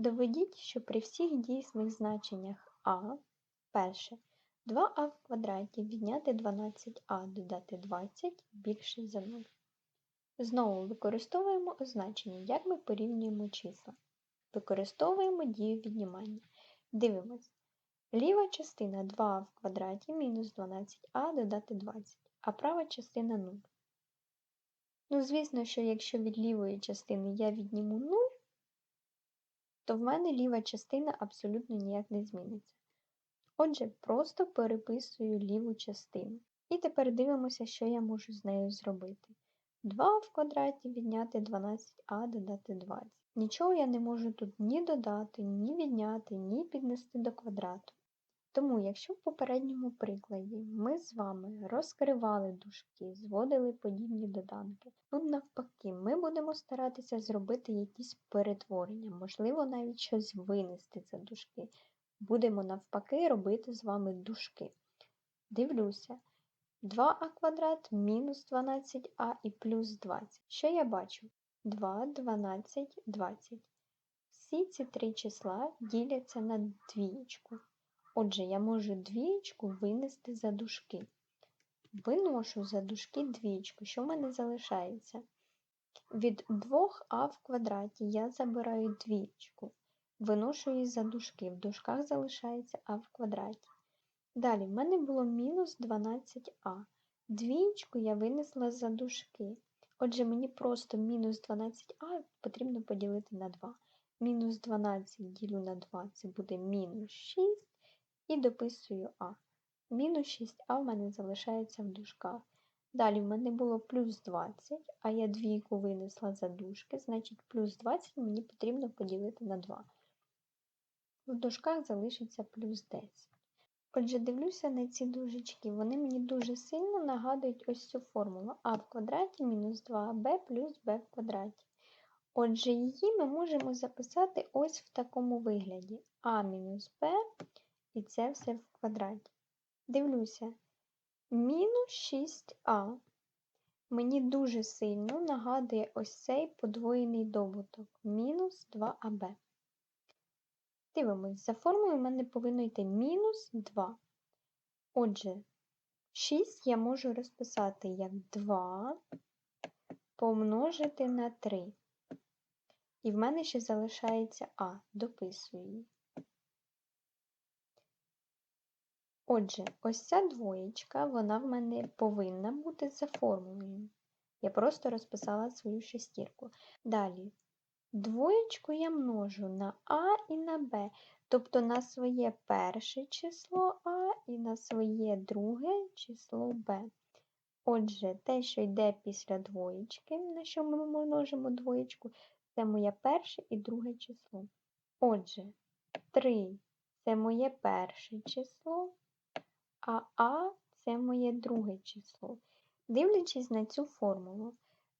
Доведіть, що при всіх дійсних значеннях а перше 2а в квадраті відняти 12а додати 20 більше за 0. Знову використовуємо означення, як ми порівнюємо числа. Використовуємо дію віднімання. Дивимось. Ліва частина 2а в квадраті мінус 12а додати 20, а права частина 0. Ну, звісно, що якщо від лівої частини я відніму 0, то в мене ліва частина абсолютно ніяк не зміниться. Отже, просто переписую ліву частину. І тепер дивимося, що я можу з нею зробити. 2 в квадраті відняти 12а додати 20. Нічого я не можу тут ні додати, ні відняти, ні піднести до квадрату. Тому, якщо в попередньому прикладі ми з вами розкривали дужки, зводили подібні доданки, тут навпаки, ми будемо старатися зробити якісь перетворення, можливо, навіть щось винести за дужки. Будемо навпаки робити з вами дужки. Дивлюся, 2а квадрат мінус 12а і плюс 20. Що я бачу? 2, 12, 20. Всі ці три числа діляться на двієчку. Отже, я можу двієчку винести за дужки. Виношу за дужки двієчку. Що в мене залишається? Від 2а в квадраті я забираю двієчку. Виношу її за дужки. В дужках залишається а в квадраті. Далі, в мене було мінус 12а. Двієчку я винесла за дужки. Отже, мені просто мінус 12а потрібно поділити на 2. Мінус 12 ділю на 2 це буде мінус 6 і дописую а. Мінус 6а в мене залишається в дужках. Далі в мене було плюс 20, а я двійку винесла за дужки, значить плюс 20 мені потрібно поділити на 2. В дужках залишиться плюс 10. Отже, дивлюся на ці дужечки, вони мені дуже сильно нагадують ось цю формулу а в квадраті мінус 2b плюс b в квадраті. Отже, її ми можемо записати ось в такому вигляді а мінус b, і це все в квадраті. Дивлюся, мінус 6а. Мені дуже сильно нагадує ось цей подвоєний добуток мінус 2аб. Дивимось, за формулою в мене повинно йти мінус 2. Отже, 6 я можу розписати як 2 помножити на 3. І в мене ще залишається А, дописую її. Отже, ось ця двоєчка, вона в мене повинна бути за формулою. Я просто розписала свою шестірку. Далі Двоєчку я множу на А і на Б, тобто на своє перше число А і на своє друге число Б. Отже, те, що йде після двоєчки, на що ми множимо двоєчку, це моє перше і друге число. Отже, 3 це моє перше число, а А це моє друге число. Дивлячись на цю формулу,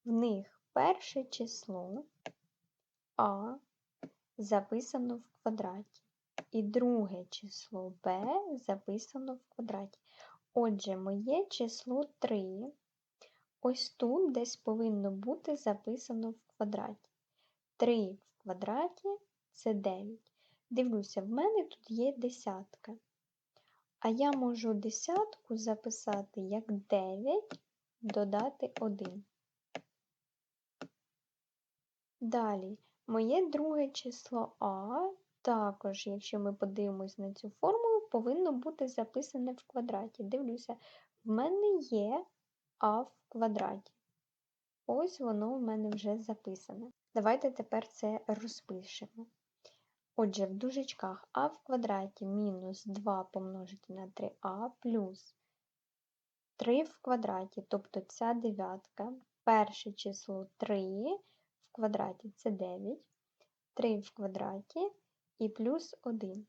в них перше число. А записано в квадраті. І друге число b записано в квадраті. Отже, моє число 3 ось тут десь повинно бути записано в квадраті. 3 в квадраті це 9. Дивлюся, в мене тут є десятка. А я можу десятку записати як 9 додати 1. Далі Моє друге число А, також, якщо ми подивимось на цю формулу, повинно бути записане в квадраті. Дивлюся, в мене є А в квадраті. Ось воно в мене вже записане. Давайте тепер це розпишемо. Отже, в дужечках А в квадраті мінус 2 помножити на 3а плюс 3 в квадраті, тобто ця дев'ятка, перше число 3 в квадраті це 9, 3 в квадраті і плюс 1.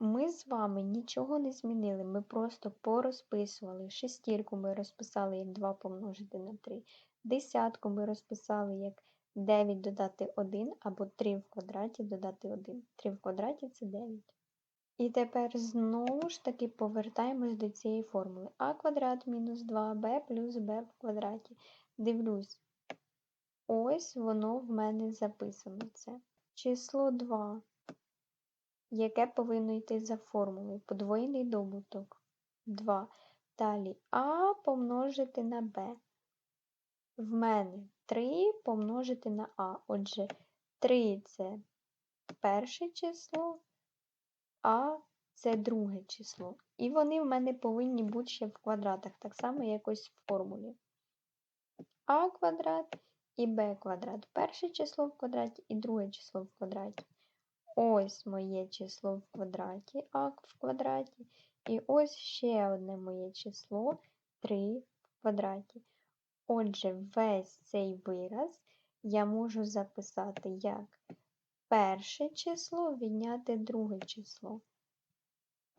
Ми з вами нічого не змінили, ми просто порозписували. Шестірку ми розписали як 2 помножити на 3. Десятку ми розписали як 9 додати 1 або 3 в квадраті додати 1. 3 в квадраті це 9. І тепер знову ж таки повертаємось до цієї формули. а квадрат мінус 2b плюс b в квадраті. Дивлюсь, Ось воно в мене записано це. число 2, яке повинно йти за формулою. Подвоєний добуток 2. Далі А помножити на Б. В мене 3 помножити на А. Отже, 3 це перше число, А це друге число. І вони в мене повинні бути ще в квадратах, так само якось в формулі. А квадрат і Б квадрат. Перше число в квадраті і друге число в квадраті. Ось моє число в квадраті, А в квадраті. І ось ще одне моє число 3 в квадраті. Отже, весь цей вираз я можу записати як перше число відняти друге число.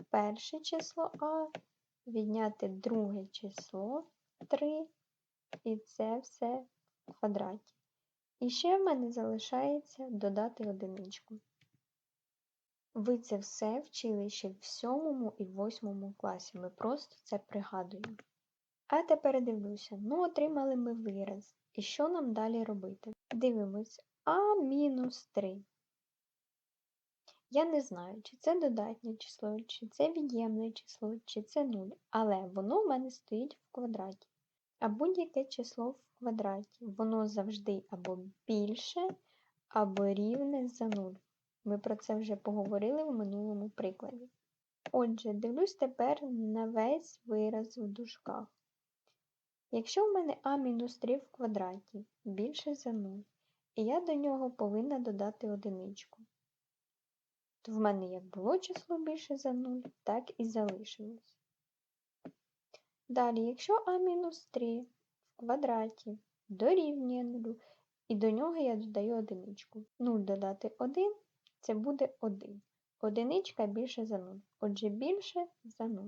Перше число А відняти друге число 3, і це все в квадраті. І ще в мене залишається додати одиничку. Ви це все вчили ще в сьомому і восьмому класі. Ми просто це пригадуємо. А тепер дивлюся, ну отримали ми вираз. І що нам далі робити? Дивимось А мінус 3. Я не знаю, чи це додатнє число, чи це від'ємне число, чи це 0, але воно в мене стоїть в квадраті. А будь-яке число в квадраті, воно завжди або більше, або рівне за 0. Ми про це вже поговорили в минулому прикладі. Отже, дивлюсь тепер на весь вираз в дужках. Якщо в мене а-3 в квадраті більше за 0, і я до нього повинна додати одиничку, то в мене як було число більше за 0, так і залишилось. Далі, якщо а-3 в квадраті дорівнює 0, і до нього я додаю одиничку. 0 додати 1 це буде 1. Одиничка більше за 0. Отже, більше за 0.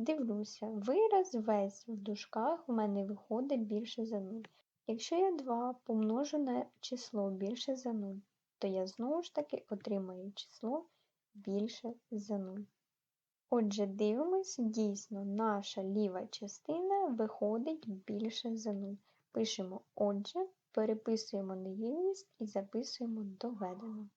Дивлюся, вираз весь в дужках в мене виходить більше за 0. Якщо я 2 помножу на число більше за 0, то я знову ж таки отримаю число більше за 0. Отже, дивимось, дійсно, наша ліва частина виходить більше за 0. Пишемо отже, переписуємо нерівність і записуємо доведено.